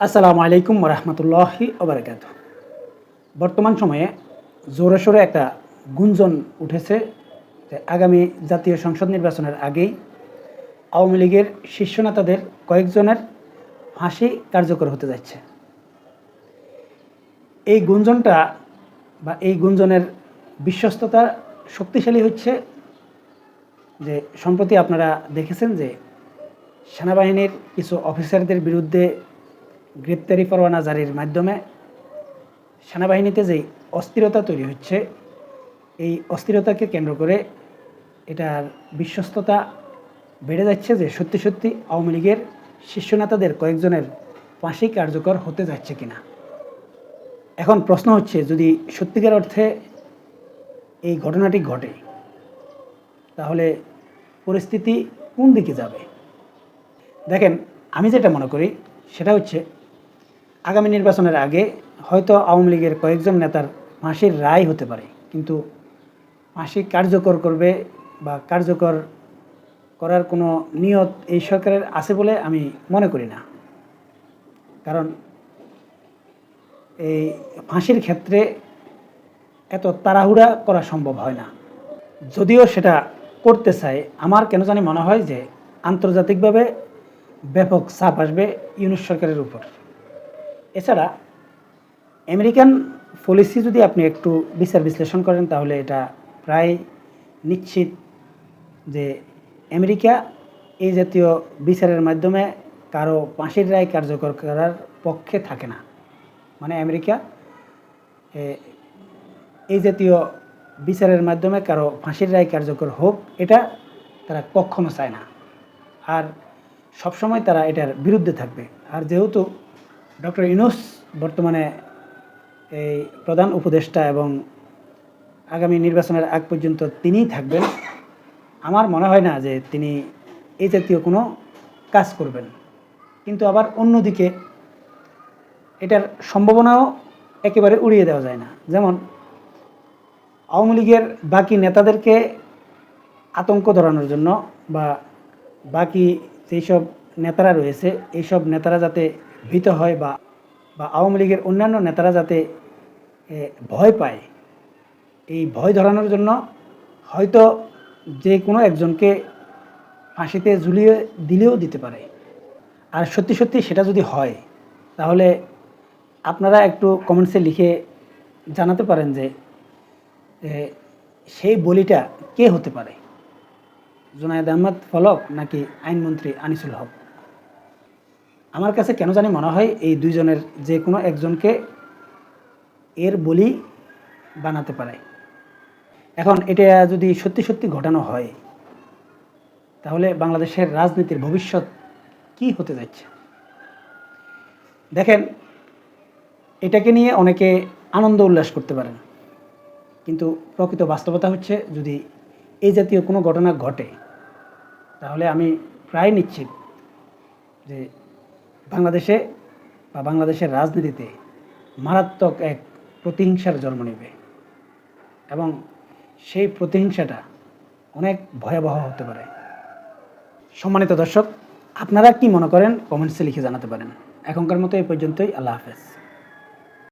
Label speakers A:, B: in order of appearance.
A: আসসালামু আলাইকুম রহমতুল্লাহি ওবরাকাত। বর্তমান সময়ে জোরে সোরে একটা গুঞ্জন উঠেছে যে আগামী জাতীয় সংসদ নির্বাচনের আগেই আওয়ামী লীগের শীর্ষ নেতাদের কয়েকজনের ফাঁসি কার্যকর হতে যাচ্ছে। এই গুঞ্জনটা বা এই গুঞ্জনের বিশ্বস্ততা শক্তিশালী হচ্ছে যে সম্প্রতি আপনারা দেখেছেন যে সেনাবাহিনীর কিছু অফিসারদের বিরুদ্ধে গ্রেপ্তারি পরোয়ানা জারির মাধ্যমে সেনাবাহিনীতে যেই অস্থিরতা তৈরি হচ্ছে, এই অস্থিরতাকে কেন্দ্র করে এটার বিশ্বস্ততা বেড়ে যাচ্ছে যে সত্যি সত্যি আওয়ামী লীগের শীর্ষ নেতাদের কয়েকজনের ফাঁসি কার্যকর হতে যাচ্ছে কিনা। এখন প্রশ্ন হচ্ছে, যদি সত্যিকার অর্থে এই ঘটনাটি ঘটে, তাহলে পরিস্থিতি কোন দিকে যাবে? দেখেন, আমি যেটা মনে করি, সেটা হচ্ছে আগামী নির্বাচনের আগে হয়তো আওয়ামী লীগের কয়েকজন নেতার ফাঁসির রায় হতে পারে। কিন্তু ফাঁসি কার্যকর করবে বা কার্যকর করার কোনো নিয়ত এই সরকারের আছে বলে আমি মনে করি না। কারণ এই ফাঁসির ক্ষেত্রে এত তাড়াহুড়া করা সম্ভব হয় না। যদিও সেটা করতে চায়, আমার কেন জানি মনে হয় যে আন্তর্জাতিকভাবে ব্যাপক চাপ আসবে ইউনুস সরকারের উপর। এছাড়া আমেরিকান পলিসি যদি আপনি একটু বিচার বিশ্লেষণ করেন, তাহলে এটা প্রায় নিশ্চিত যে আমেরিকা এই জাতীয় বিচারের মাধ্যমে কারও ফাঁসির রায় কার্যকর করার পক্ষে থাকে না। মানে আমেরিকা এই জাতীয় বিচারের মাধ্যমে কারও ফাঁসির রায় কার্যকর হোক, এটা তারা কখনো চায় না। আর সবসময় তারা এটার বিরুদ্ধে থাকবে। আর যেহেতু ডক্টর ইনুস বর্তমানে এই প্রধান উপদেষ্টা এবং আগামী নির্বাচনের আগ পর্যন্ত তিনিই থাকবেন। আমার মনে হয় না যে তিনি এই জাতীয় কোনো কাজ করবেন। কিন্তু আবার অন্যদিকে এটার সম্ভাবনাও একেবারে উড়িয়ে দেওয়া যায় না। যেমন আওয়ামী লীগের বাকি নেতাদেরকে আতঙ্ক ধরানোর জন্য বা বাকি যেই সব নেতারা রয়েছে এইসব নেতারা যাতে ভীত হয় বা বা আওয়ামী লীগের অন্যান্য নেতারা যাতে ভয় পায়, এই ভয় ধরানোর জন্য হয়তো যে কোনো একজনকে ফাঁসিতে ঝুলিয়ে দিলেও দিতে পারে। আর সত্যি সত্যি সেটা যদি হয়, তাহলে আপনারা একটু কমেন্টসে লিখে জানাতে পারেন যে সেই বলিটা কে হতে পারে? জুনায়দ আহমদ ফলক নাকি আইনমন্ত্রী আনিসুল হক? আমার কাছে কেন জানি মনে হয় এই দুইজনের যে কোনো একজনকে এর বলি বানাতে পারে। এখন এটা যদি সত্যি সত্যি ঘটানো হয়, তাহলে বাংলাদেশের রাজনীতির ভবিষ্যৎ কি হতে যাচ্ছে? দেখেন, এটাকে নিয়ে অনেকে আনন্দ উল্লাস করতে পারেন, কিন্তু প্রকৃত বাস্তবতা হচ্ছে যদি এই জাতীয় কোনো ঘটনা ঘটে, তাহলে আমি প্রায় নিশ্চিত যে বাংলাদেশে বা বাংলাদেশের রাজনীতিতে মারাত্মক এক প্রতিহিংসার জন্ম নেবে এবং সেই প্রতিহিংসাটা অনেক ভয়াবহ হতে পারে। সম্মানিত দর্শক, আপনারা কি মনে করেন? কমেন্টসে লিখে জানাতে পারেন। এখনকার মতো এই পর্যন্তই। আল্লাহ হাফেজ।